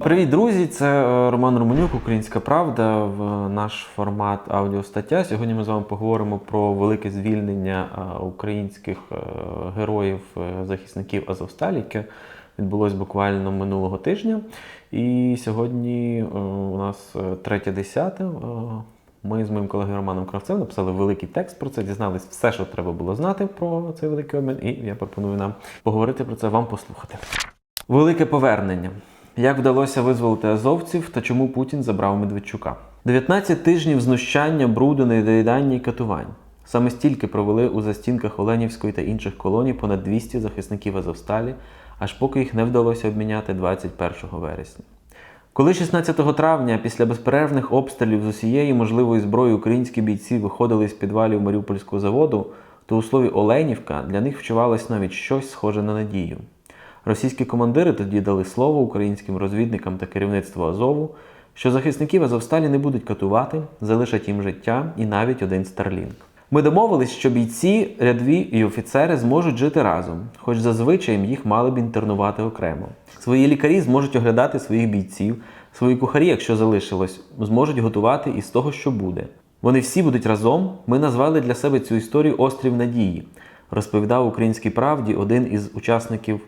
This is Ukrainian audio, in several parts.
Привіт, друзі! Це е, Роман Романюк, Українська Правда. В наш формат аудіостаття. Сьогодні ми з вами поговоримо про велике звільнення е, українських е, героїв, е, захисників Азовсталі, яке відбулось буквально минулого тижня. І сьогодні у нас третє десяте. Ми з моїм колегою Романом Кравцем написали великий текст про це, дізнались все, що треба було знати про цей великий обмін, і я пропоную нам поговорити про це, вам послухати. Велике повернення. Як вдалося визволити азовців та чому Путін забрав Медведчука? 19 тижнів знущання, бруду, недоїдання і катувань. Саме стільки провели у застінках Оленівської та інших колоній понад 200 захисників Азовсталі, аж поки їх не вдалося обміняти 21 вересня. Коли 16 травня, після безперервних обстрілів з усієї можливої зброї українські бійці виходили з підвалів Маріупольського заводу, то у слові Оленівка для них вчувалось навіть щось схоже на надію. Російські командири тоді дали слово українським розвідникам та керівництву Азову, що захисників Азовсталі не будуть катувати, залишать їм життя і навіть один Старлінг. Ми домовились, що бійці, рядові і офіцери зможуть жити разом, хоч зазвичай їх мали б інтернувати окремо. Свої лікарі зможуть оглядати своїх бійців, свої кухарі, якщо залишилось, зможуть готувати із того, що буде. Вони всі будуть разом. Ми назвали для себе цю історію Острів Надії, розповідав українській правді один із учасників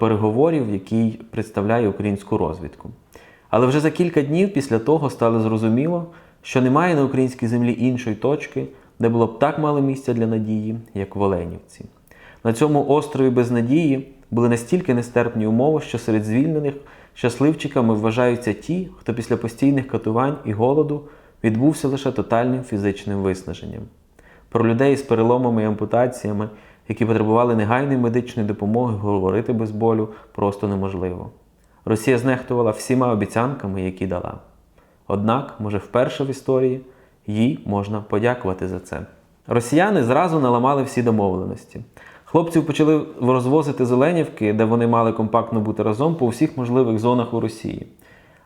переговорів, який представляє українську розвідку. Але вже за кілька днів після того стало зрозуміло, що немає на українській землі іншої точки, де було б так мало місця для надії, як в Оленівці. На цьому острові без надії були настільки нестерпні умови, що серед звільнених щасливчиками вважаються ті, хто після постійних катувань і голоду відбувся лише тотальним фізичним виснаженням. Про людей з переломами і ампутаціями, які потребували негайної медичної допомоги, говорити без болю просто неможливо. Росія знехтувала всіма обіцянками, які дала. Однак, може, вперше в історії їй можна подякувати за це. Росіяни зразу наламали всі домовленості. Хлопців почали розвозити з Оленівки, де вони мали компактно бути разом по всіх можливих зонах у Росії.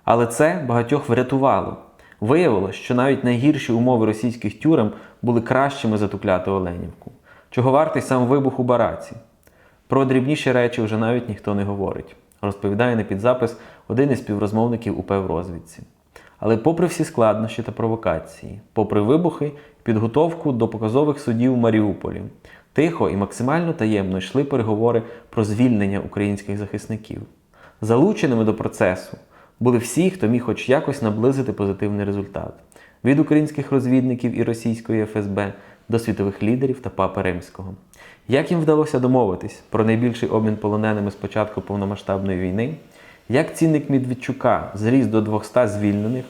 Але це багатьох врятувало. Виявилось, що навіть найгірші умови російських тюрем були кращими за ту кляту Оленівку. Чого вартий сам вибух у бараці. Про дрібніші речі вже навіть ніхто не говорить, розповідає на підзапис один із співрозмовників УП в розвідці. Але попри всі складнощі та провокації, попри вибухи підготовку до показових судів в Маріуполі, тихо і максимально таємно йшли переговори про звільнення українських захисників. Залученими до процесу були всі, хто міг хоч якось наблизити позитивний результат: від українських розвідників і російської ФСБ до світових лідерів та папи Римського. Як їм вдалося домовитись про найбільший обмін полоненими з початку повномасштабної війни? Як цінник Медведчука зріс до 200 звільнених,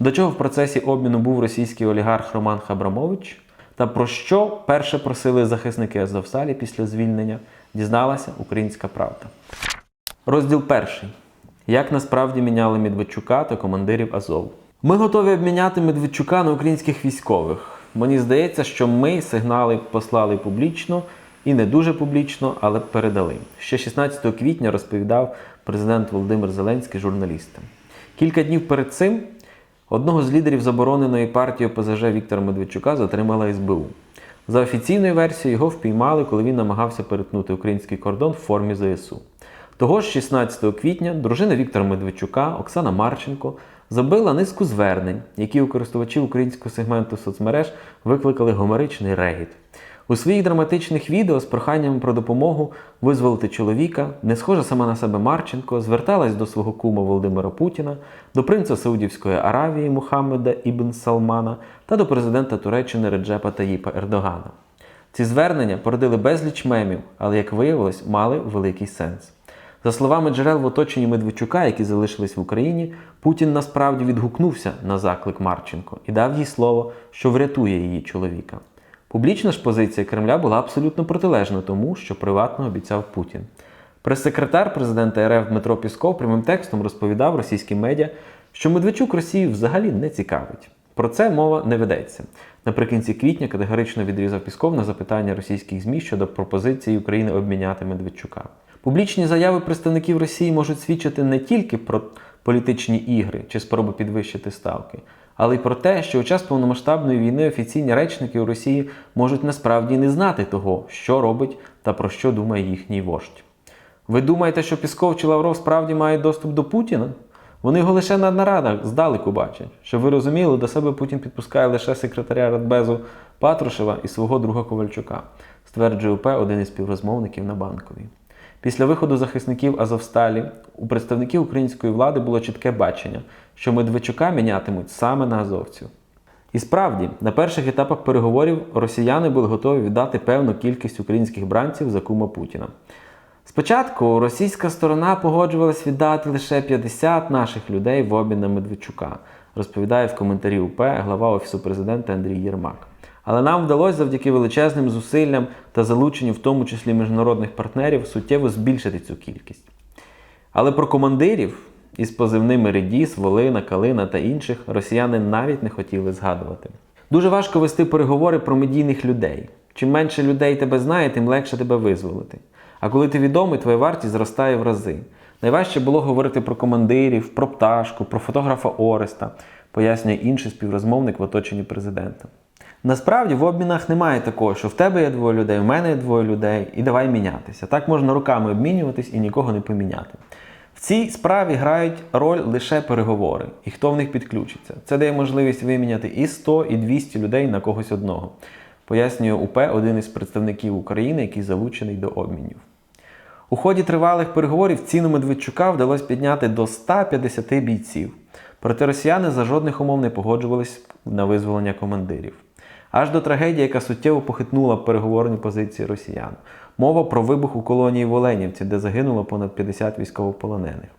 до чого в процесі обміну був російський олігарх Роман Хабрамович, та про що перше просили захисники Азовсталі після звільнення, дізналася українська правда. Розділ перший. Як насправді міняли Медведчука та командирів Азов. Ми готові обміняти Медведчука на українських військових. Мені здається, що ми сигнали послали публічно і не дуже публічно, але передали. Ще 16 квітня розповідав президент Володимир Зеленський журналістам. Кілька днів перед цим одного з лідерів забороненої партії ОПЗЖ Віктора Медведчука затримала СБУ. За офіційною версією, його впіймали, коли він намагався перетнути український кордон в формі ЗСУ. Того ж 16 квітня дружина Віктора Медведчука Оксана Марченко забила низку звернень, які у користувачів українського сегменту соцмереж викликали гомеричний регіт. У своїх драматичних відео з проханням про допомогу визволити чоловіка, не схожа сама на себе Марченко, зверталась до свого кума Володимира Путіна, до принца Саудівської Аравії Мухаммеда Ібн Салмана та до президента Туреччини Реджепа Таїпа Ердогана. Ці звернення породили безліч мемів, але, як виявилось, мали великий сенс. За словами джерел в оточенні Медведчука, які залишились в Україні, Путін насправді відгукнувся на заклик Марченко і дав їй слово, що врятує її чоловіка. Публічна ж позиція Кремля була абсолютно протилежна тому, що приватно обіцяв Путін. Прес-секретар президента РФ Дмитро Пісков прямим текстом розповідав російським медіа, що Медведчук Росію взагалі не цікавить. Про це мова не ведеться. Наприкінці квітня категорично відрізав Пісков на запитання російських ЗМІ щодо пропозиції України обміняти Медведчука. Публічні заяви представників Росії можуть свідчити не тільки про політичні ігри чи спроби підвищити ставки, але й про те, що у час повномасштабної війни офіційні речники у Росії можуть насправді не знати того, що робить та про що думає їхній вождь. Ви думаєте, що Пісков чи Лавров справді мають доступ до Путіна? Вони його лише на нарадах здалеку бачать. Щоб ви розуміли, до себе Путін підпускає лише секретаря Радбезу Патрушева і свого друга Ковальчука, стверджує УП один із співрозмовників на банковій. Після виходу захисників Азовсталі у представників української влади було чітке бачення, що Медведчука мінятимуть саме на азовців. І справді, на перших етапах переговорів росіяни були готові віддати певну кількість українських бранців за кума Путіна. Спочатку російська сторона погоджувалась віддати лише 50 наших людей в обмін на Медведчука, розповідає в коментарі УП глава Офісу президента Андрій Єрмак. Але нам вдалося завдяки величезним зусиллям та залученню, в тому числі міжнародних партнерів, суттєво збільшити цю кількість. Але про командирів із позивними Редіс, Волина, Калина та інших росіяни навіть не хотіли згадувати. Дуже важко вести переговори про медійних людей. Чим менше людей тебе знає, тим легше тебе визволити. А коли ти відомий, твоя вартість зростає в рази. Найважче було говорити про командирів, про пташку, про фотографа Ореста, пояснює інший співрозмовник в оточенні президента. Насправді в обмінах немає такого, що в тебе є двоє людей, в мене є двоє людей, і давай мінятися. Так можна руками обмінюватись і нікого не поміняти. В цій справі грають роль лише переговори, і хто в них підключиться. Це дає можливість виміняти і 100, і 200 людей на когось одного. Пояснює УП один із представників України, який залучений до обмінів. У ході тривалих переговорів ціну Медведчука вдалося підняти до 150 бійців. Проте росіяни за жодних умов не погоджувались на визволення командирів. Аж до трагедії, яка суттєво похитнула переговорні позиції росіян. Мова про вибух у колонії в Оленівці, де загинуло понад 50 військовополонених.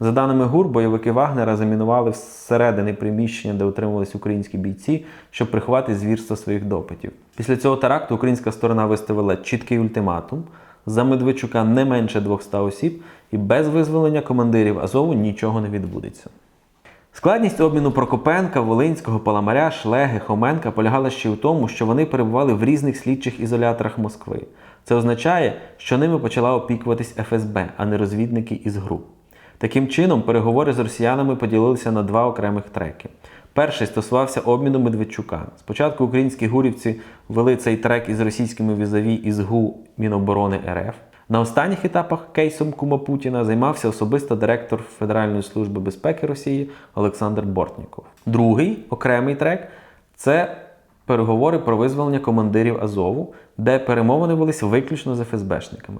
За даними ГУР, бойовики Вагнера замінували всередини приміщення, де утримувались українські бійці, щоб приховати звірство своїх допитів. Після цього теракту українська сторона виставила чіткий ультиматум. За Медведчука не менше 200 осіб, і без визволення командирів Азову нічого не відбудеться. Складність обміну Прокопенка, Волинського, Паламаря, Шлеги, Хоменка полягала ще й у тому, що вони перебували в різних слідчих ізоляторах Москви. Це означає, що ними почала опікуватись ФСБ, а не розвідники із ГРУ. Таким чином, переговори з росіянами поділилися на два окремих треки. Перший стосувався обміну Медведчука. Спочатку українські гурівці вели цей трек із російськими візаві із ГУ Міноборони РФ. На останніх етапах кейсом Кума Путіна займався особисто директор Федеральної служби безпеки Росії Олександр Бортніков. Другий окремий трек це переговори про визволення командирів Азову, де перемовини велись виключно з ФСБшниками.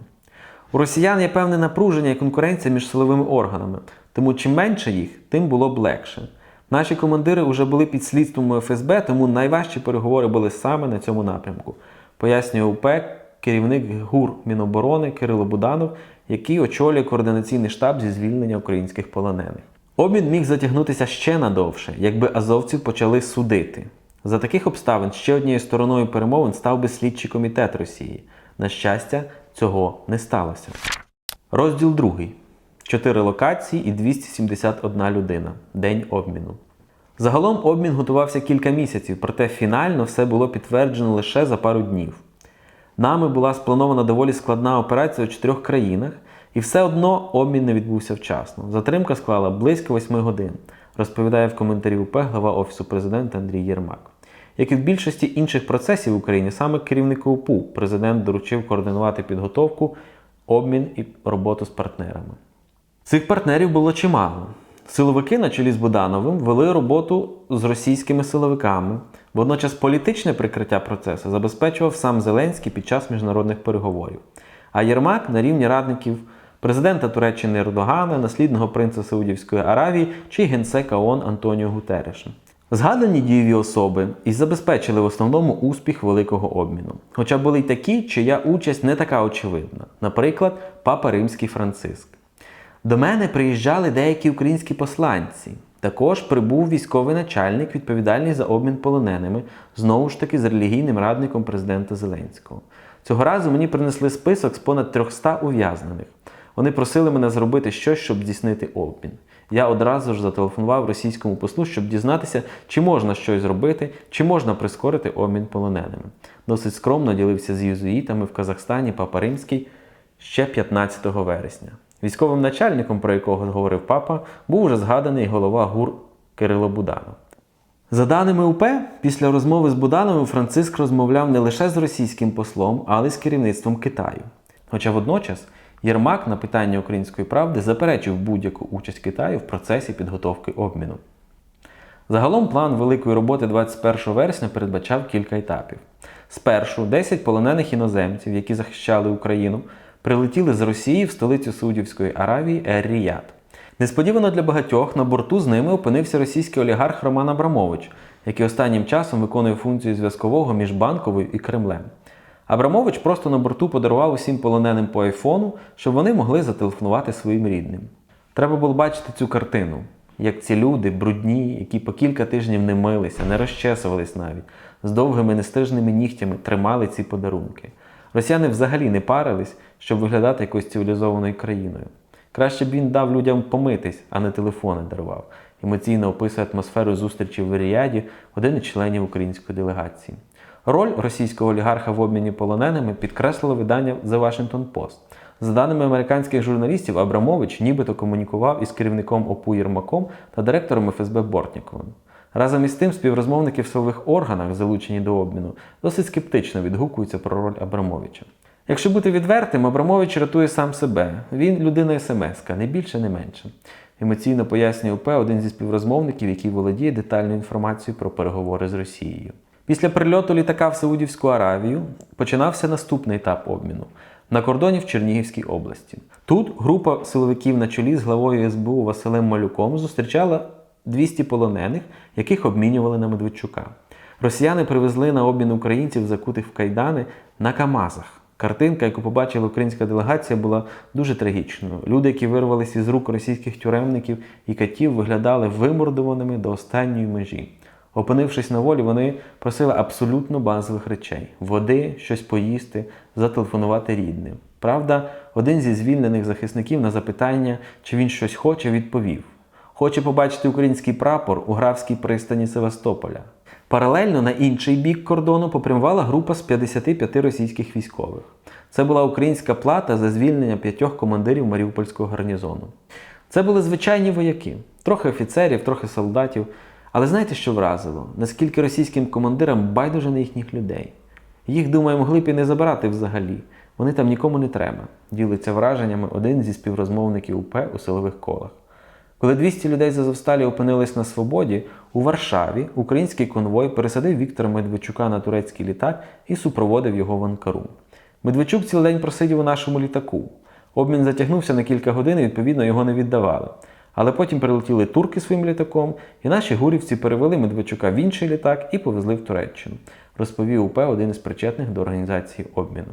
У росіян є певне напруження і конкуренція між силовими органами, тому чим менше їх, тим було б легше. Наші командири вже були під слідством ФСБ, тому найважчі переговори були саме на цьому напрямку, пояснює УПЕК керівник ГУР Міноборони Кирило Буданов, який очолює координаційний штаб зі звільнення українських полонених. Обмін міг затягнутися ще надовше, якби азовців почали судити. За таких обставин ще однією стороною перемовин став би слідчий комітет Росії. На щастя, цього не сталося. Розділ 2. Чотири локації і 271 людина. День обміну. Загалом обмін готувався кілька місяців, проте фінально все було підтверджено лише за пару днів. Нами була спланована доволі складна операція у чотирьох країнах, і все одно обмін не відбувся вчасно. Затримка склала близько 8 годин, розповідає в коментарі УП глава Офісу президента Андрій Єрмак. Як і в більшості інших процесів в Україні, саме керівнику УПУ президент доручив координувати підготовку, обмін і роботу з партнерами. Цих партнерів було чимало. Силовики на чолі з Будановим вели роботу з російськими силовиками. Водночас політичне прикриття процесу забезпечував сам Зеленський під час міжнародних переговорів. А Єрмак на рівні радників президента Туреччини Ердогана, наслідного принца Саудівської Аравії чи генсека ООН Антоніо Гутереша. Згадані дієві особи і забезпечили в основному успіх великого обміну. Хоча були й такі, чия участь не така очевидна, наприклад, папа Римський Франциск. До мене приїжджали деякі українські посланці. Також прибув військовий начальник, відповідальний за обмін полоненими, знову ж таки з релігійним радником президента Зеленського. Цього разу мені принесли список з понад 300 ув'язнених. Вони просили мене зробити щось, щоб здійснити обмін. Я одразу ж зателефонував російському послу, щоб дізнатися, чи можна щось зробити, чи можна прискорити обмін полоненими. Досить скромно ділився з єзуїтами в Казахстані Папа Римський ще 15 вересня. Військовим начальником, про якого говорив папа, був уже згаданий голова ГУР Кирило Буданов. За даними УП, після розмови з Будановим Франциск розмовляв не лише з російським послом, але й з керівництвом Китаю. Хоча водночас Єрмак на питання української правди заперечив будь-яку участь Китаю в процесі підготовки обміну. Загалом план великої роботи 21 вересня передбачав кілька етапів. Спершу 10 полонених іноземців, які захищали Україну, прилетіли з Росії в столицю Саудівської Аравії Ер-Ріяд. Несподівано для багатьох на борту з ними опинився російський олігарх Роман Абрамович, який останнім часом виконує функцію зв'язкового між банковою і Кремлем. Абрамович просто на борту подарував усім полоненим по айфону, щоб вони могли зателефонувати своїм рідним. Треба було бачити цю картину, як ці люди, брудні, які по кілька тижнів не милися, не розчесувались навіть, з довгими нестрижними нігтями тримали ці подарунки. Росіяни взагалі не парились, щоб виглядати якоюсь цивілізованою країною. Краще б він дав людям помитись, а не телефони дарував. Емоційно описує атмосферу зустрічі в Ріяді один із членів української делегації. Роль російського олігарха в обміні полоненими підкреслило видання The Washington Post. За даними американських журналістів, Абрамович нібито комунікував із керівником ОПУ Єрмаком та директором ФСБ Бортніковим. Разом із тим, співрозмовники в силових органах, залучені до обміну, досить скептично відгукуються про роль Абрамовича. Якщо бути відвертим, Абрамович рятує сам себе. Він людина СМС-ка, не більше, не менше. Емоційно пояснює ОП один зі співрозмовників, який володіє детальною інформацією про переговори з Росією. Після прильоту літака в Саудівську Аравію починався наступний етап обміну на кордоні в Чернігівській області. Тут група силовиків на чолі з главою СБУ Василем Малюком зустрічала 200 полонених, яких обмінювали на Медведчука. Росіяни привезли на обмін українців, закутих в кайдани, на Камазах. Картинка, яку побачила українська делегація, була дуже трагічною. Люди, які вирвалися із рук російських тюремників і катів, виглядали вимордованими до останньої межі. Опинившись на волі, вони просили абсолютно базових речей: води, щось поїсти, зателефонувати рідним. Правда, один зі звільнених захисників на запитання, чи він щось хоче, відповів: Хоче побачити український прапор у графській пристані Севастополя. Паралельно на інший бік кордону попрямувала група з 55 російських військових. Це була українська плата за звільнення п'ятьох командирів Маріупольського гарнізону. Це були звичайні вояки, трохи офіцерів, трохи солдатів. Але знаєте, що вразило? Наскільки російським командирам байдуже на їхніх людей? Їх, думаю, могли б і не забирати взагалі. Вони там нікому не треба, ділиться враженнями один зі співрозмовників УП у силових колах. Коли 200 людей з Азовсталі опинились на свободі, у Варшаві український конвой пересадив Віктора Медведчука на турецький літак і супроводив його в Анкару. Медведчук цілий день просидів у нашому літаку. Обмін затягнувся на кілька годин і відповідно його не віддавали. Але потім прилетіли турки своїм літаком, і наші гурівці перевели Медведчука в інший літак і повезли в Туреччину, розповів УП один із причетних до організації обміну.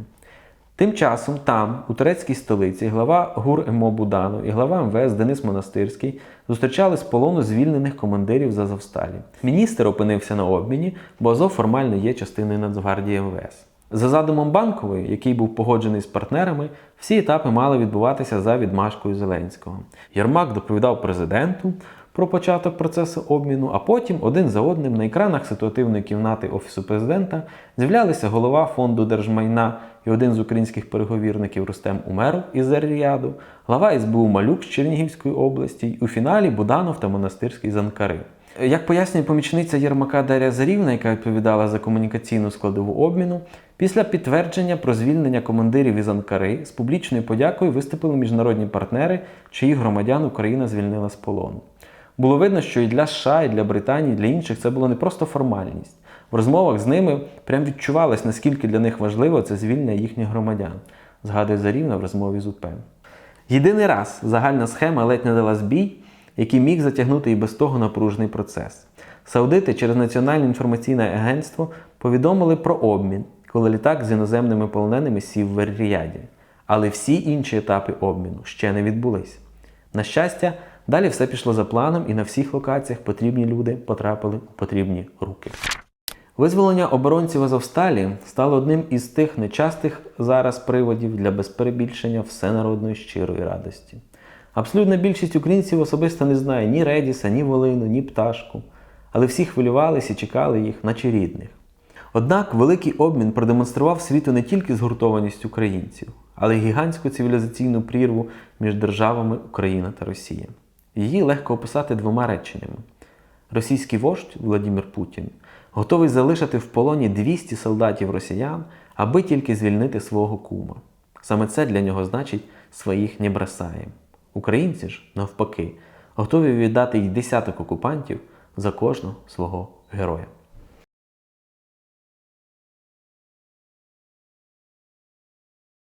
Тим часом там, у турецькій столиці, глава ГУР МО Буданов і глава МВС Денис Монастирський зустрічали з полону звільнених командирів з Азовсталі. Міністр опинився на обміні, бо Азов формально є частиною Нацгвардії МВС. За задумом банкової, який був погоджений з партнерами, всі етапи мали відбуватися за відмашкою Зеленського. Єрмак доповідав президенту про початок процесу обміну, а потім один за одним на екранах ситуативної кімнати Офісу президента з'являлися голова фонду держмайна і один з українських переговірників Рустем Умеров із Ер-Ріаду, глава СБУ Малюк з Чернігівської області, і у фіналі Буданов та Монастирський з Анкари. Як пояснює помічниця Єрмака Дар'я Зарівна, яка відповідала за комунікаційну складову обміну, після підтвердження про звільнення командирів із Анкари з публічною подякою виступили міжнародні партнери, чиїх громадян Україна звільнила з полону. Було видно, що і для США, і для Британії, і для інших це було не просто формальність. В розмовах з ними прям відчувалось, наскільки для них важливо це звільнення їхніх громадян, згадує Зарівна в розмові з УП. Єдиний раз загальна схема ледь не дала збій, який міг затягнути і без того напружений процес. Саудити через Національне інформаційне агентство повідомили про обмін, коли літак з іноземними полоненими сів в Ер-Ріяді. Але всі інші етапи обміну ще не відбулись. На щастя, далі все пішло за планом, і на всіх локаціях потрібні люди потрапили у потрібні руки. Визволення оборонців Азовсталі стало одним із тих нечастих зараз приводів для безперебільшення всенародної щирої радості. Абсолютна більшість українців особисто не знає ні Редіса, ні Волину, ні пташку, але всі хвилювалися і чекали їх, наче рідних. Однак великий обмін продемонстрував світу не тільки згуртованість українців, але й гігантську цивілізаційну прірву між державами Україна та Росія. Її легко описати двома реченнями. Російський вождь Владимир Путін готовий залишити в полоні 200 солдатів росіян, аби тільки звільнити свого кума. Саме це для нього значить своїх не бросаєм. Українці ж, навпаки, готові віддати й десяток окупантів за кожного свого героя.